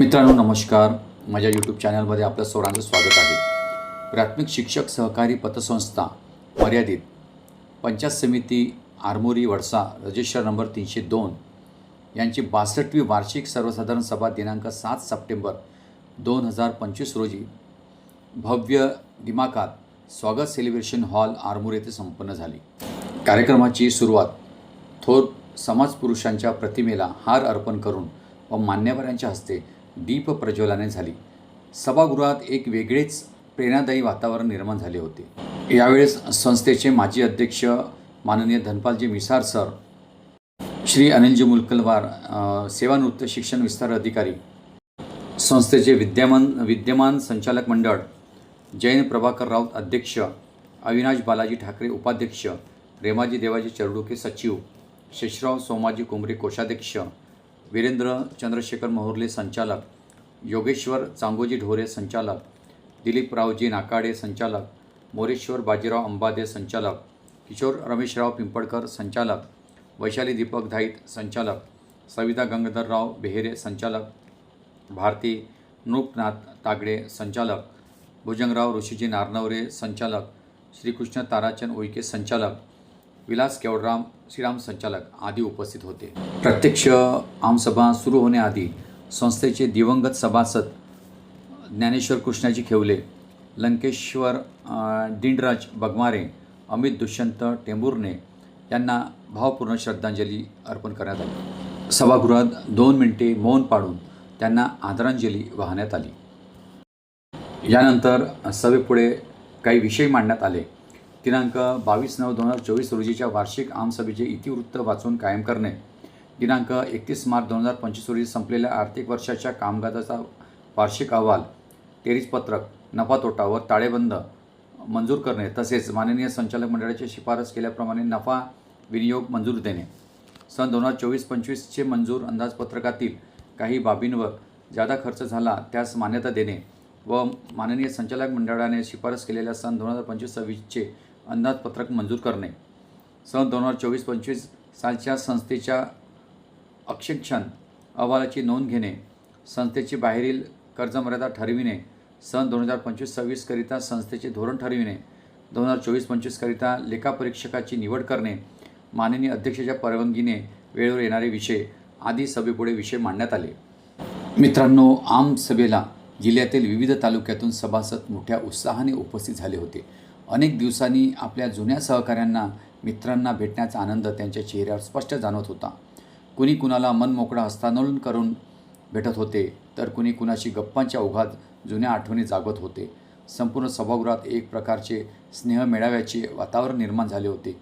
मित्रांनो नमस्कार. माझ्या यूट्यूब चॅनलमध्ये आपलं सर्वांचं स्वागत आहे. प्राथमिक शिक्षक सहकारी पतसंस्था मर्यादित पंचायत समिती आरमोरी वडसा रजिस्टर नंबर तीनशे दोन यांची बासष्टवी वार्षिक सर्वसाधारण सभा दिनांक सात सप्टेंबर दोन हजार पंचवीस रोजी भव्य दिमाकात स्वागत सेलिब्रेशन हॉल आरमोरी येथे संपन्न झाली. कार्यक्रमाची सुरुवात थोर समाजपुरुषांच्या प्रतिमेला हार अर्पण करून व मान्यवरांच्या हस्ते दीप प्रज्वलाने झाली. सभागृहात एक वेगळेच प्रेरणादायी वातावरण निर्माण झाले होते. यावेळेस संस्थेचे माजी अध्यक्ष माननीय धनपालजी मिसार सर श्री अनिलजी मुलकलवार सेवानृत्य शिक्षण विस्तार अधिकारी संस्थेचे विद्यमान विद्यमान संचालक मंडळ जैन प्रभाकर राऊत अध्यक्ष अविनाश बालाजी ठाकरे उपाध्यक्ष रेमाजी देवाजी चरडुके सचिव शेषराव सोमाजी कुंभरे कोषाध्यक्ष वीरेंद्र चंद्रशेखर मोहोर्ले संचालक योगेश्वर चांगोजी ढोरे संचालक दिलीपरावजी नाकाडे संचालक मोरेश्वर बाजीराव अंबादे संचालक किशोर रमेशराव पिंपळकर संचालक वैशाली दीपक धाईत संचालक सविता गंगाधरराव बेहेरे संचालक भारती नृपनाथ तागडे संचालक भुजंगराव ऋषीजी नारनवरे संचालक श्रीकृष्ण ताराचंद उईके संचालक विलास केवडराम श्रीराम संचालक आदी उपस्थित होते. प्रत्यक्ष आमसभा सुरू होण्याआधी संस्थेचे दिवंगत सभासद ज्ञानेश्वर कृष्णाजी खेवले लंकेश्वर दिंडराज बगमारे अमित दुष्यंत टेंभुर्णे यांना भावपूर्ण श्रद्धांजली अर्पण करण्यात आली. सभागृहात दोन मिनिटे मौन पाडून त्यांना आदरांजली वाहण्यात आली. यानंतर सभेपुढे काही विषय मांडण्यात आले. दिनांक बावीस नऊ दोन हजार चोवीस रोजीच्या वार्षिक आमसभेचे इतिवृत्त वाचून कायम करणे. दिनांक एकतीस मार्च दोन हजार पंचवीस रोजी संपलेल्या आर्थिक वर्षाच्या कामकाजाचा वार्षिक अहवाल टेरिस पत्रक नफा तोटा व ताळेबंद मंजूर करणे तसेच माननीय संचालक मंडळाची शिफारस केल्याप्रमाणे नफा विनियोग मंजूर देणे. सन दोन हजार चोवीस पंचवीसचे मंजूर अंदाजपत्रकातील काही बाबींवर जादा खर्च झाला त्यास मान्यता देणे व माननीय संचालक मंडळाने शिफारस केलेल्या सन दोन हजार पंचवीस सव्वीसचे अंदाजपत्रक मंजूर करणे. सन दोन हजार चोवीस पंचवीस सालच्या संस्थेच्या अक्षेक्षण अहवालाची नोंद घेणे संस्थेची बाहेरील कर्जमर्यादा ठरविणे सन दोन हजार पंचवीस सव्वीसकरिता संस्थेचे धोरण ठरविणे दोन हजार चोवीस पंचवीसकरिता लेखापरीक्षकाची निवड करणे माननीय अध्यक्षाच्या परवानगीने वेळेवर येणारे विषय आदी सभेपुढे विषय मांडण्यात आले. मित्रांनो आम सभेला जिल्ह्यातील विविध तालुक्यातून सभासद मोठ्या उत्साहाने उपस्थित झाले होते. अनेक दिवसांनी आपल्या जुन्या सहकाऱ्यांना मित्रांना भेटण्याचा आनंद त्यांच्या चेहऱ्यावर स्पष्ट जाणवत होता. कुणी कुणाला मनमोकळा हस्तांदोलन करून भेटत होते तर कुणी कुणाशी गप्पांच्या ओघात जुन्या आठवणी जागवत होते. संपूर्ण सभागृहात एक प्रकारचे स्नेह मेळाव्याचे वातावरण निर्माण झाले होते.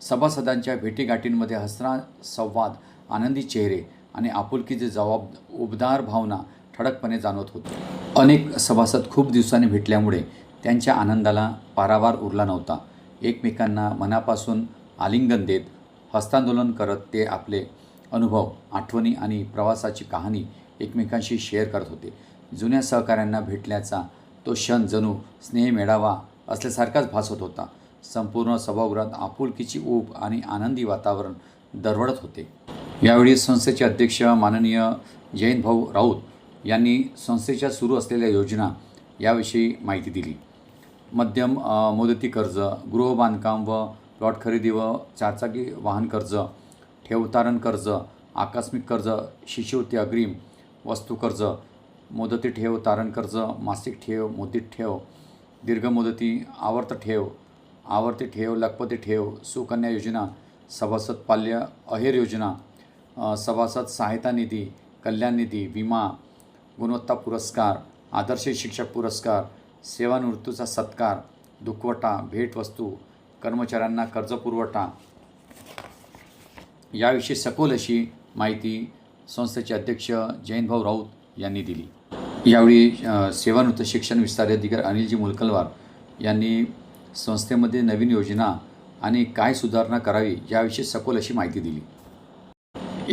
सभासदांच्या भेटीगाठींमध्ये हसरा संवाद आनंदी चेहरे आणि आपुलकीचे जबाब उबदार भावना ठळकपणे जाणवत होते. अनेक सभासद खूप दिवसांनी भेटल्यामुळे त्यांच्या आनंदाला पारावार उरला नव्हता. एकमेकांना मनापासून आलिंगन देत हस्तांदोलन करत ते आपले अनुभव आठवणी आणि प्रवासाची कहाणी एकमेकांशी शेअर करत होते. जुन्या सहकाऱ्यांना भेटल्याचा तो क्षण जणू स्नेह मेळावा असल्यासारखाच भासत होता. संपूर्ण सभागृहात आपुलकीची ऊब आणि आनंदी वातावरण दरवळत होते. यावेळी संस्थेचे अध्यक्ष माननीय जयंत भाऊ राऊत यांनी संस्थेच्या सुरू असलेल्या योजना याविषयी माहिती दिली. मध्यम मुदती कर्ज गृहबांधकाम व प्लॉट खरेदी व चारचाकी वाहन कर्ज ठेवतारण कर्ज आकस्मिक कर्ज शिष्यवृत्ती अग्रिम वस्तू कर्ज मुदती ठेव तारण कर्ज मासिक ठेव मुदत ठेव दीर्घ मुदती आवर्त ठेव आवर्ती ठेव लखपती ठेव सुकन्या योजना सभासद पाल्य अहेर योजना सभासद सहायता निधी कल्याण निधी विमा गुणवत्ता पुरस्कार आदर्श शिक्षक पुरस्कार सेवानिवृत्तीचा सत्कार दुखवटा भेटवस्तू कर्मचाऱ्यांना कर्जपुरवठा याविषयी सखोल अशी माहिती संस्थेचे अध्यक्ष जयंतभाऊ राऊत यांनी दिली. यावेळी सेवानिवृत्त शिक्षण विस्तार अधिकारी अनिलजी मुलकलवार यांनी संस्थेमध्ये नवीन योजना आणि काय सुधारणा करावी याविषयी सखोल अशी माहिती दिली.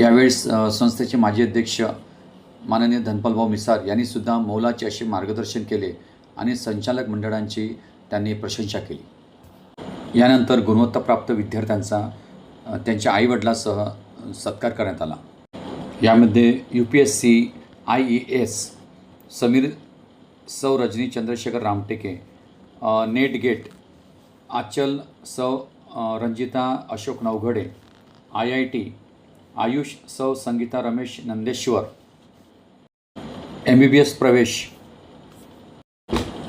यावेळेस संस्थेचे माजी अध्यक्ष माननीय धनपालभाऊ मिसार यांनीसुद्धा मौलाचे असे मार्गदर्शन केले आणि संचालक मंडळांची त्यांनी प्रशंसा केली. यानंतर गुणवत्ताप्राप्त विद्यार्थ्यांचा त्यांच्या आईवडिलांसह सत्कार करण्यात आला. यामध्ये U P S C I E S Sameer Sau Rajani Chandrashekhar Ramteke NET GATE Aachal Sau Ranjita Ashok Navghade I I T Ayush Sau Sangeeta Ramesh Nandeshwar M B B S प्रवेश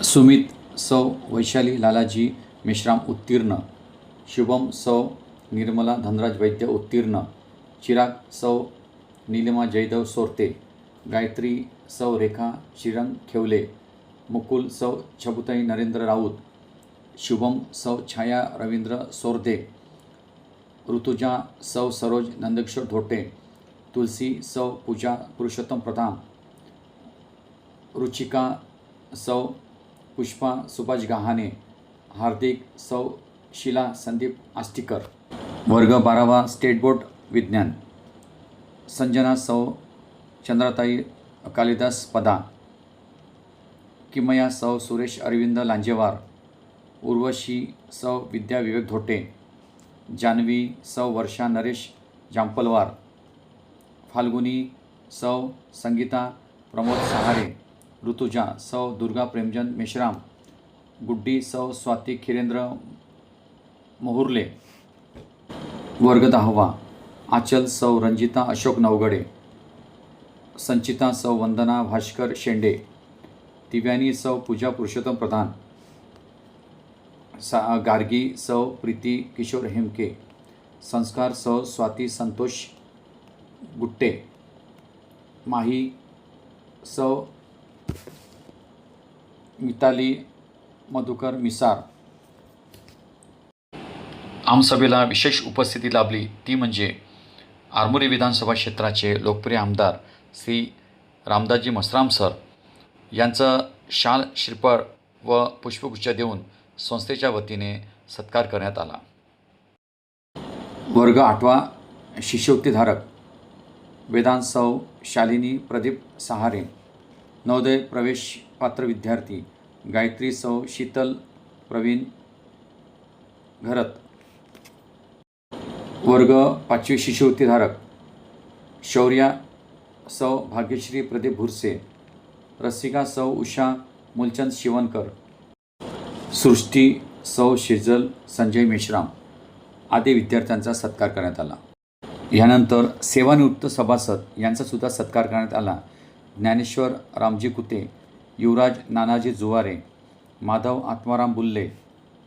सुमित सौ वैशाली लालाजी मेश्राम उत्तीर्ण शुभम सौ निर्मला धनराज वैद्य उत्तीर्ण चिराग सौ नीलिमा जयदेव सोरते गायत्री सौ रेखा चिरंग खेवले मुकुल सौ छबुताई नरेंद्र राऊत शुभम सौ छाया रवींद्र सोरदे ऋतुजा सौ सरोज नंदकिशोर धोटे तुलसी सौ पूजा पुरुषोत्तम प्रधान रुचिका सौ पुष्पा सुभाष गहाणे हार्दिक सौ शिला संदीप आष्टीकर. वर्ग बारावा स्टेट बोर्ड विज्ञान. संजना सौ चंद्राताई कालिदास पदा. किमया सौ सुरेश अरविंद लांजेवार. उर्वशी सौ विद्या विवेक धोटे. जान्हवी सौ वर्षा नरेश जांपलवार फाल्गुनी सौ संगीता प्रमोद सहारे. ऋतुजा सौ. दुर्गा प्रेमचंद मेश्राम गुड्डी सौ. स्वाती खिरेंद्र मोहुर्ले. वर्ग दहावा आचल सौ. रंजिता अशोक नवगडे. संचिता सौ. वंदना भास्कर शेंडे. दिव्यानी सौ. पूजा पुरुषोत्तम प्रधान. सा. गार्गी सौ. प्रीती किशोर हेमके. संस्कार सौ. स्वाती संतोष गुट्टे. माही सौ. मिताली मधुकर मिसार. आमसभेला विशेष उपस्थिती लाभली. ती म्हणजे आरमोरी विधानसभा क्षेत्राचे लोकप्रिय आमदार श्री रामदासजी मसराम सर. यांचं शाल श्रीफळ व पुष्पगुच्छ देऊन संस्थेच्या वतीने सत्कार करण्यात आला. वर्ग आठवा शिष्यवृत्तीधारक. वेदांत शालिनी प्रदीप सहारे. नवोदय प्रवेश पात्र विद्यार्थी गायत्री सौ शीतल प्रवीण घरत. वर्ग पाचवी शिष्यवृत्तीधारक शौर्या सौ भाग्यश्री प्रदीप भुरसे. रसिका सौ उषा मूलचंद शिवनकर सृष्टी सौ शेजल संजय मेश्राम आदी विद्यार्थ्यांचा सत्कार करण्यात आला. यानंतर सेवानिवृत्त सभासद यांचा सुद्धा सत्कार करण्यात आला. ज्ञानेश्वर रामजी कुते युवराज नानाजी जुवारे माधव आत्माराम बुल्ले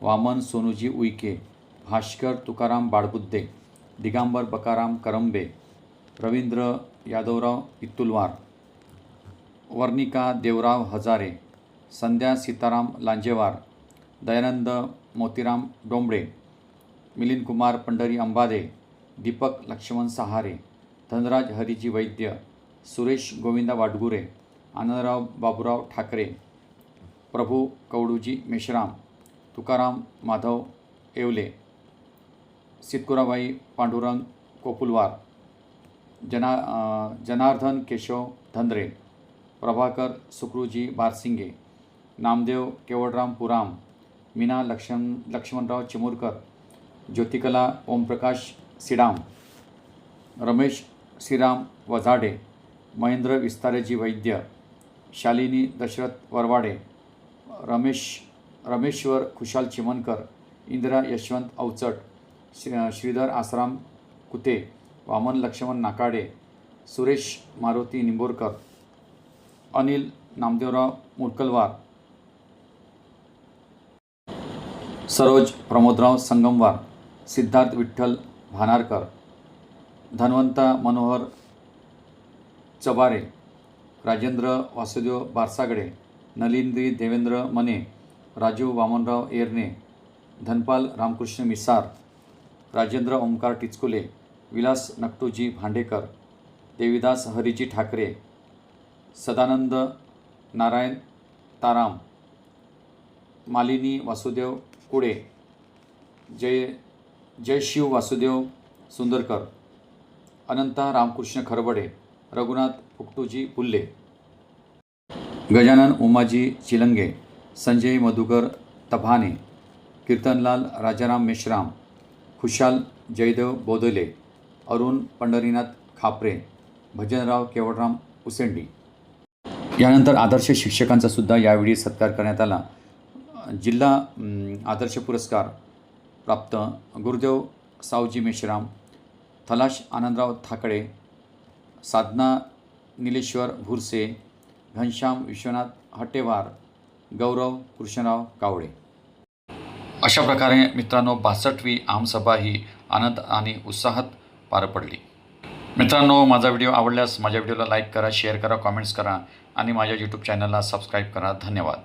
वामन सोनूजी उईके भास्कर तुकाराम बाळबुद्दे दिगांबर बकाराम करंबे रवींद्र यादवराव इत्तुलवार वर्णिका देवराव हजारे संध्या सीताराम लांजेवार दयानंद मोतीराम डोंबळे मिलिंद कुमार पंढरी अंबादे दीपक लक्ष्मण सहारे धनराज हरिजी वैद्य सुरेश गोविंदा वाटगुरे आनंदराव बाबुराव ठाकरे प्रभू कवडूजी मेश्राम तुकाराम माधव येवले सितकुराबाई पांडुरंग कोपुलवार जना जनार्दन केशव धंद्रे प्रभाकर सुक्रुजी बारसिंगे नामदेव केवळराम पुराम मीना लक्ष्मण लक्ष्मणराव चिमुरकर ज्योतिकला ओमप्रकाश सिडाम रमेश श्रीराम वझाडे महेंद्र विस्तारेजी वैद्य शालिनी दशरथ वरवाडे रमेश रमेश्वर खुशाल चिमनकर इंदिरा यशवंत अवचट श्री श्रीधर आसराम कुते वामन लक्ष्मण नाकाडे सुरेश मारुती निंबोरकर अनिल नामदेवराव मुरकलवार सरोज प्रमोदराव संगमवार सिद्धार्थ विठ्ठल भानारकर धन्वंता मनोहर चबारे राजेंद्र वासुदेव बारसागडे नलिंद्री देवेंद्र मने राजू वामनराव एरने धनपाल रामकृष्ण मिसार राजेंद्र ओंकार टिचकुले विलास नकटूजी भांडेकर देविदास हरिजी ठाकरे सदानंद नारायण ताराम मालिनी वासुदेव कुडे जय जयशिव वासुदेव सुंदरकर अनंता रामकृष्ण खरबडे रघुनाथ फुकटूजी पुल्ले गजानन उमाजी चिलंगे संजय मधुकर तभाने कीर्तनलाल राजाराम मेश्राम खुशाल जयदेव बोदले अरुण पंढरीनाथ खापरे भजनराव केवळराम उसेंडी. यानंतर आदर्श शिक्षकांचा सुद्धा यावेळी सत्कार करण्यात आला. जिल्हा आदर्श पुरस्कार प्राप्त गुरुदेव सावजी मेश्राम थलाश आनंदराव थाकडे साधना निलेश्वर भुरसे घनश्याम विश्वनाथ हट्टेवार गौरव कृष्णराव कावळे. अशा प्रकारे मित्रांनो बासष्टवी आमसभा ही आनंद आणि उत्साहात पार पडली. मित्रांनो माझा व्हिडिओ आवडल्यास माझ्या व्हिडिओला लाईक करा शेअर करा कॉमेंट्स करा आणि माझ्या यूट्यूब चॅनलला सबस्क्राईब करा. धन्यवाद.